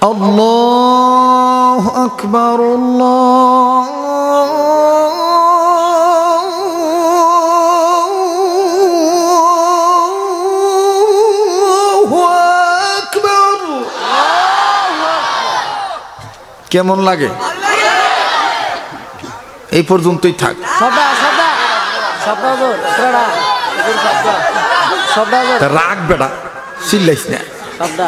الله أكبر الله أكبر কেমন লাগে এই পর্যন্তই থাক সদা সদা সদা জোর সদা সদা জোর তা রাগ বেড়া চিল্লাইস না সদা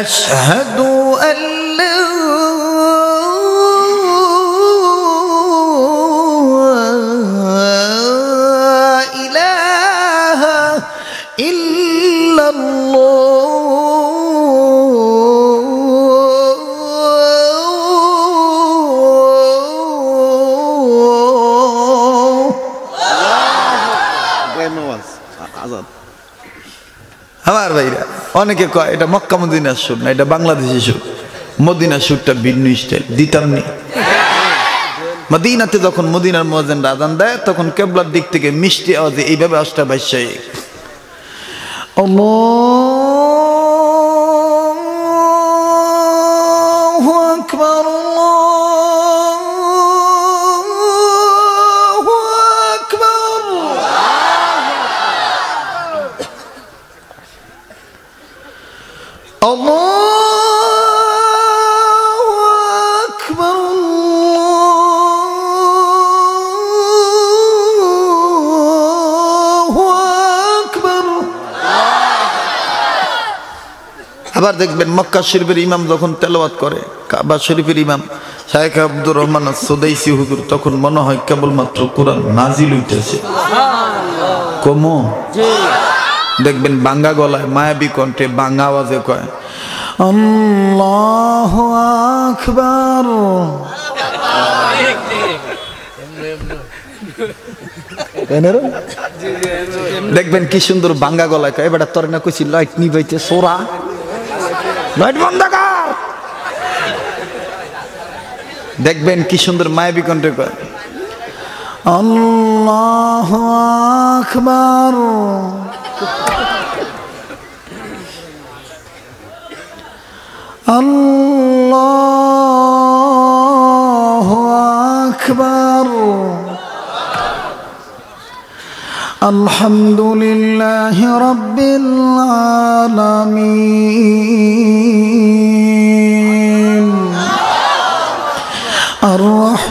أشهد أن لا إله إلا الله. زي ما واز عظم هوا أربعين অনেকে কয়, এটা মক্কা মদিনার সুর না, এটা বাংলাদেশি সুর। মদিনার সুরটা ভিন্ন স্টাইল দিতাম নি। মদিনাতে যখন মদিনার মজেন রাজান দেয়, তখন কেবলার দিক থেকে মিষ্টি আওয়াজে এইভাবে অষ্টা ভাষ্যায় অমর আবার দেখবেন মক্কা শরীফের ইমাম যখন তেলাওয়াত করে কাবা শরীফের ইমাম শাহেখ আব্দুর রহমান সুদাইসি হুজুর তখন মনে হয় কেবলমাত্র কোরআন নাজিল হইতেছে। কমো? দেখবেন বাঙ্গা গলায় মায়াবী কণ্ঠে বাঙ্গা আওয়াজে কয় আল্লাহ আকবার। দেখবেন কি সুন্দর বাঙ্গা গলায় কয় এবার তোর না কইছি লাইট নিবাইতে সোরা। লাইট বন্ধ কর। দেখবেন কি সুন্দর মায়াবি কণ্ঠে কয়, আল্লাহ আকবার। আল্লাহ আকবার। আলহামদুলিল্লাহ রব্বিল আলামিন।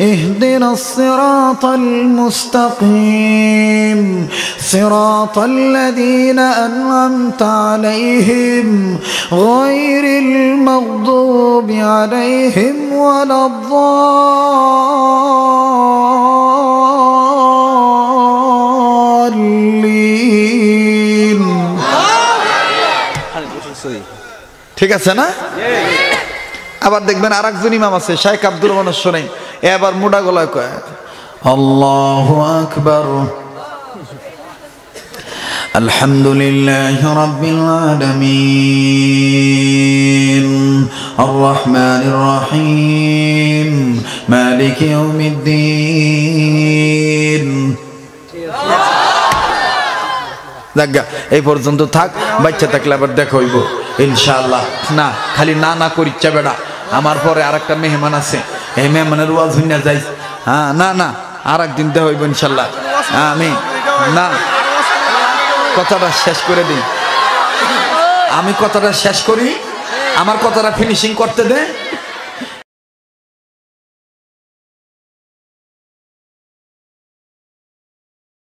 اهدنا الصراط المستقيم صراط الذين أنعمت عليهم غير المغضوب عليهم ولا الضالين ঠিক আছে না আবার দেখবেন আর একজন ইমাম আছে শাইখ আব্দুর রহমান শোনেন এবার মোটা গলায় কয় আল্লাহ আকবর الحمد لله رب العالمين الرحمن الرحيم مالك يوم الدين দেখা এই পর্যন্ত থাক বাচ্চা থাকলে আবার দেখা হইব ইনশাআল্লাহ না খালি না না করিচ্ছা বেড়া আমার পরে আর একটা মেহমান আছে। এই মেহমানের ওয়াজ হইনা যাই। হ্যাঁ না না আর একদিন দেওয়া হইব ইনশাল্লাহ। আমি না, কথাটা শেষ করে দিই। আমি কথাটা শেষ করি। আমার কথাটা ফিনিশিং করতে দে।